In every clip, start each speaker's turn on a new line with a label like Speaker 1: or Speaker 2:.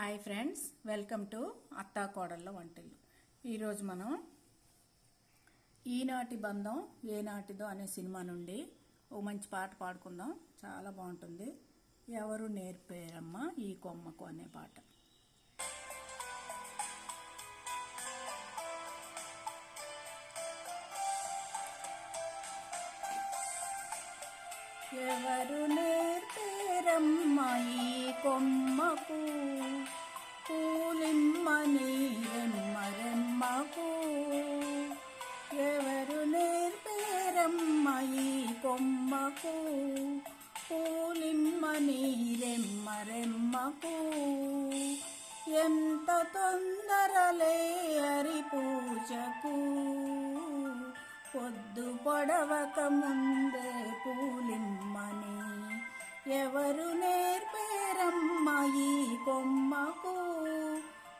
Speaker 1: Hi friends welcome to అత్తా కోడళ్ళ వంటలు ఈరోజు మనం ఈనాటి బంధం ఏనాటిదో అనే సినిమా నుండి ఓ మంచి పాట పాడుకుందాం. చాలా బాగుంటుంది. ఎవరు నేర్పారమ్మా ఈ కొమ్మకు అనే పాట. ఎవరు నేర్పేరమ్మా ఈ కొమ్మకు రెమ్మరెమ్మకు ఎంత తొందరలే హరి పూజకు? పొద్దు పొడవక ముందే పూలిమ్మని ఎవరు నేర్పేరమ్మ ఈ కొమ్మకు?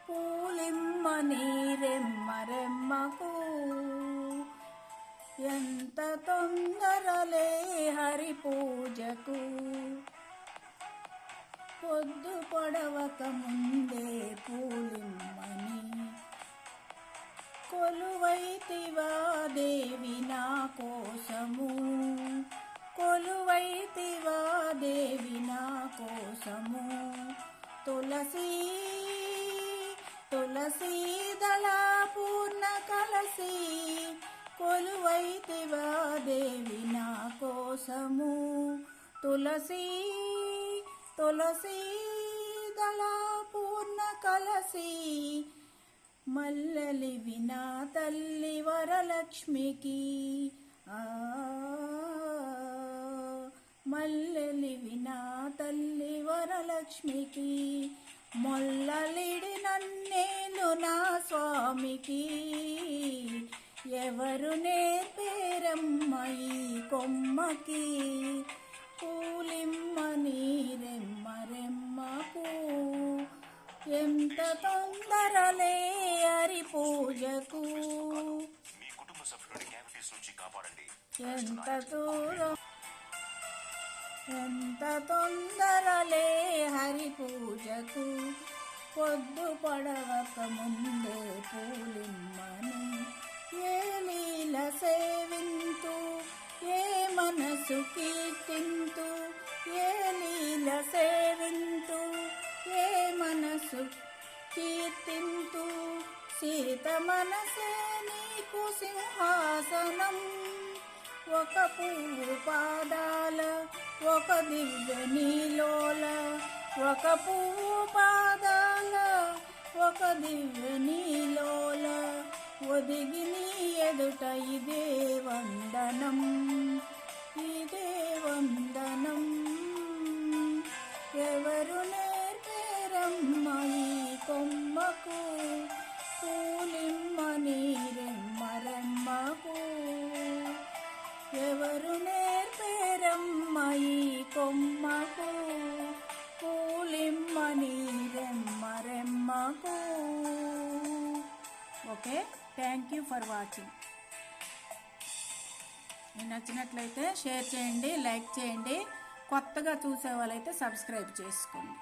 Speaker 1: పూలిమ్మని రెమ్మ రెమ్మకు? ఎంత తొందరలే హరి పూజకు? వద్దు పడవక ముందే పూలిమ్మని. కొలువైతివా దేవి నా కోసము. కొలువైతివా దేవి నా కోసము. తులసి తులసి దళా పూర్ణ కలసి. కొలువైతివా దేవి నా కోసము. తులసి తులసి దళ పూర్ణ కలసి మల్లలి వినా తల్లి వరలక్ష్మికి. ఆ మల్లెలి వినా తల్లి వరలక్ష్మికి మొల్లలిడి నన్నేను నా స్వామికి. ఎవరు నేర్పేరమ్మ ఈ కొమ్మకి? పూలిమ్మ నీరెమ్మ రెమ్మకు. ఎంత తొందరలే హరి పూజకు ఎంత దూరం ఎంత తొందరలే హరి పూజకు పొద్దు పడవక ముందే పూలిమ్మని మనసు కీర్తింతు ఏ లీల సేవింతు ఏ మనసు కీర్తింతు. సీత మనసే నీకు సింహాసనం. ఒక పువ్వు పాదాల ఒక దివ్య నీలోల. ఒక పువ్వు పాదాల ఒక దివ్య నీలోల. ఒదిగి నీ ఎదుట ఇదే వందనం. ఇదే వందనం. ఎవరు నేర్పేరమ్మ ఈ కొమ్మకు? పూలిమ్మ నీరెమ్మ ఎవరు నేర్పేరమ్మ ఈ కొమ్మకు? పూలిమ్మ నీరెమ్మరెమ్మకు okay thank you for watching. మీకు నచ్చినట్లయితే షేర్ చేయండి లైక్ చేయండి. కొత్తగా చూసే వాళ్ళైతే సబ్స్క్రైబ్ చేసుకోండి.